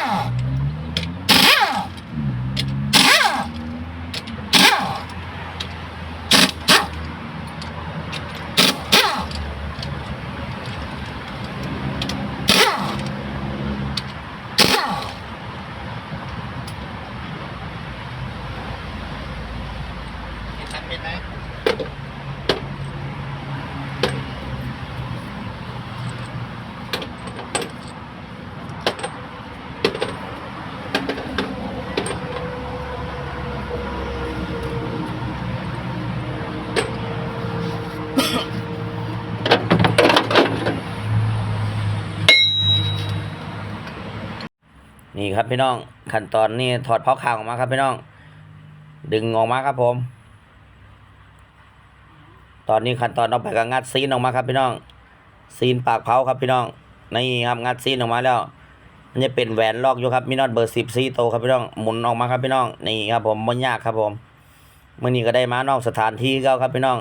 เห็นชัดเจนไหม นี่ครับพี่น้องขั้นตอนนี้ถอดเผาคางออกมาครับพี่น้อง ดึงออกมาครับผม ตอนนี้ขั้นตอนเอาไปก็งัดซีนออกมาครับพี่น้อง ซีนปากเผาครับพี่น้องนี่ครับงัดซีนออกมาแล้วมันจะเป็นแหวนลอกอยู่ครับมีน็อตเบอร์สิบซีโตครับพี่น้องหมุนออกมาครับพี่น้องนี่ครับผมมันยากครับผมเมื่อนี้ก็ได้มานอกสถานที่ก็ครับพี่น้อง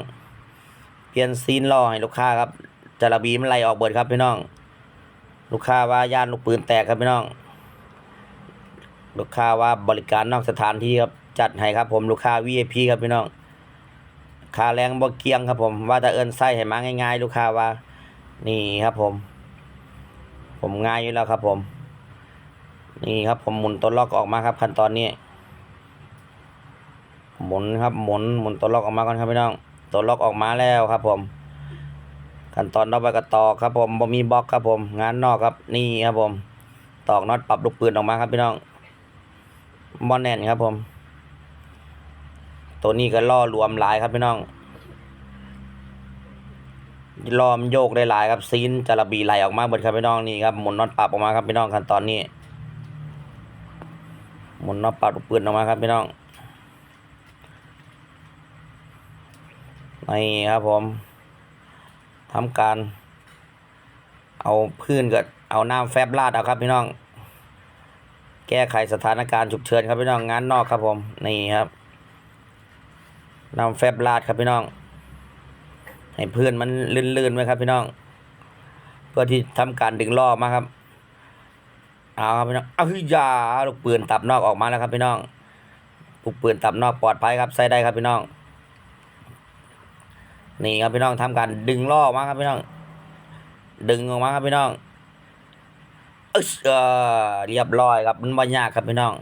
เปลี่ยนซีนล่อให้ลูกค้าครับจาระบีมันไล่ออกเบิดครับพี่น้อง ลูกค้าว่าย่านลูกปืนแตกครับพี่น้อง ลูกค้าว่าบริการนอกสถานที่ครับจัดให้ครับผมลูกค้า VIP ครับพี่น้องค่าแรงบ่เกียงครับผมว่าแต่เอินไส้ให้มาง่าย ๆ ลูกค้าว่า นี่ครับผม ผมง่ายอยู่แล้วครับผม นี่ครับผมหมุนตัวล็อกออกมาครับ ขั้นตอนนี้ หมุนครับหมุนหมุนตัวล็อกออกมาก่อนครับพี่น้อง ตัวล็อกออกมาแล้วครับผม ขั้นตอนต่อไปก็ตอกครับผมบ่มีบล็อกครับผม งานนอกครับ นี่ครับผม ตอกน็อตปรับลูกปืนออกมาครับพี่น้อง บอลแน่นครับผม ตัวนี้ก็ล่อรวมหลายครับพี่น้องล่อมโยกได้หลายครับซีนจาระบีไหลออกมาเบิดครับพี่น้องนี่ครับหมุนน็อตปรับออกมาครับพี่น้องขั้นตอนนี้หมุนน็อตปรับปืนออกมาครับพี่น้องนี่ครับผมทำการ เอาพื้นกับเอาน้ำแฟบลาดเอาครับพี่น้อง แก้ไขสถานการณ์ฉุกเฉินครับพี่น้องงานนอกครับผมนี่ครับนำแฟบลาดครับพี่น้อง ให้เพื่อนมันลื่นๆไว้ครับพี่น้อง เพื่อที่ทำการดึงล่อมาครับเอาครับพี่น้องเอาคือยาลูกปืนตับนอกออกมาแล้วครับพี่น้องลูกปืนตับนอกปลอดภัยครับใส่ได้ครับพี่น้อง นี่ครับพี่น้องทำการดึงล่อมาครับพี่น้อง ดึงออกมาครับพี่น้อง อึ๊ชเออเรียบร้อยครับ มันบ่ยากครับพี่น้อง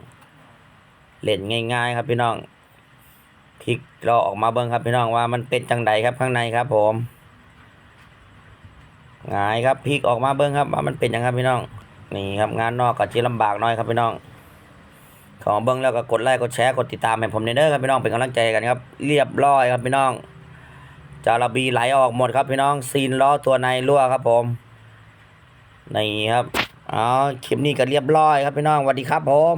เล่นง่ายๆ ครับพี่น้องพลิกเราออกมาเบิ้งครับพี่น้องว่ามันเป็นจังใดครับข้างในครับ ผมหงายครับพลิกออกมาเบิ้งครับว่ามันเป็นยังครับพี่น้อง นี่ครับงานนอกก็จะลำบากหน้อยครับพี่น้อง ขอเบิ้งแล้วก็กดไลค์กดแชร์กดติดตามให้ผมเด้อครับพี่น้องเป็นกำลังใจกันครับ เรียบร้อยครับพี่น้องจาระบีไหลออกหมดครับพี่น้องซีนล้อตัวในรั่วครับผมนี่ครับ เอาคลิปนี้ก็เรียบร้อยครับพี่น้องสวัสดีครับผม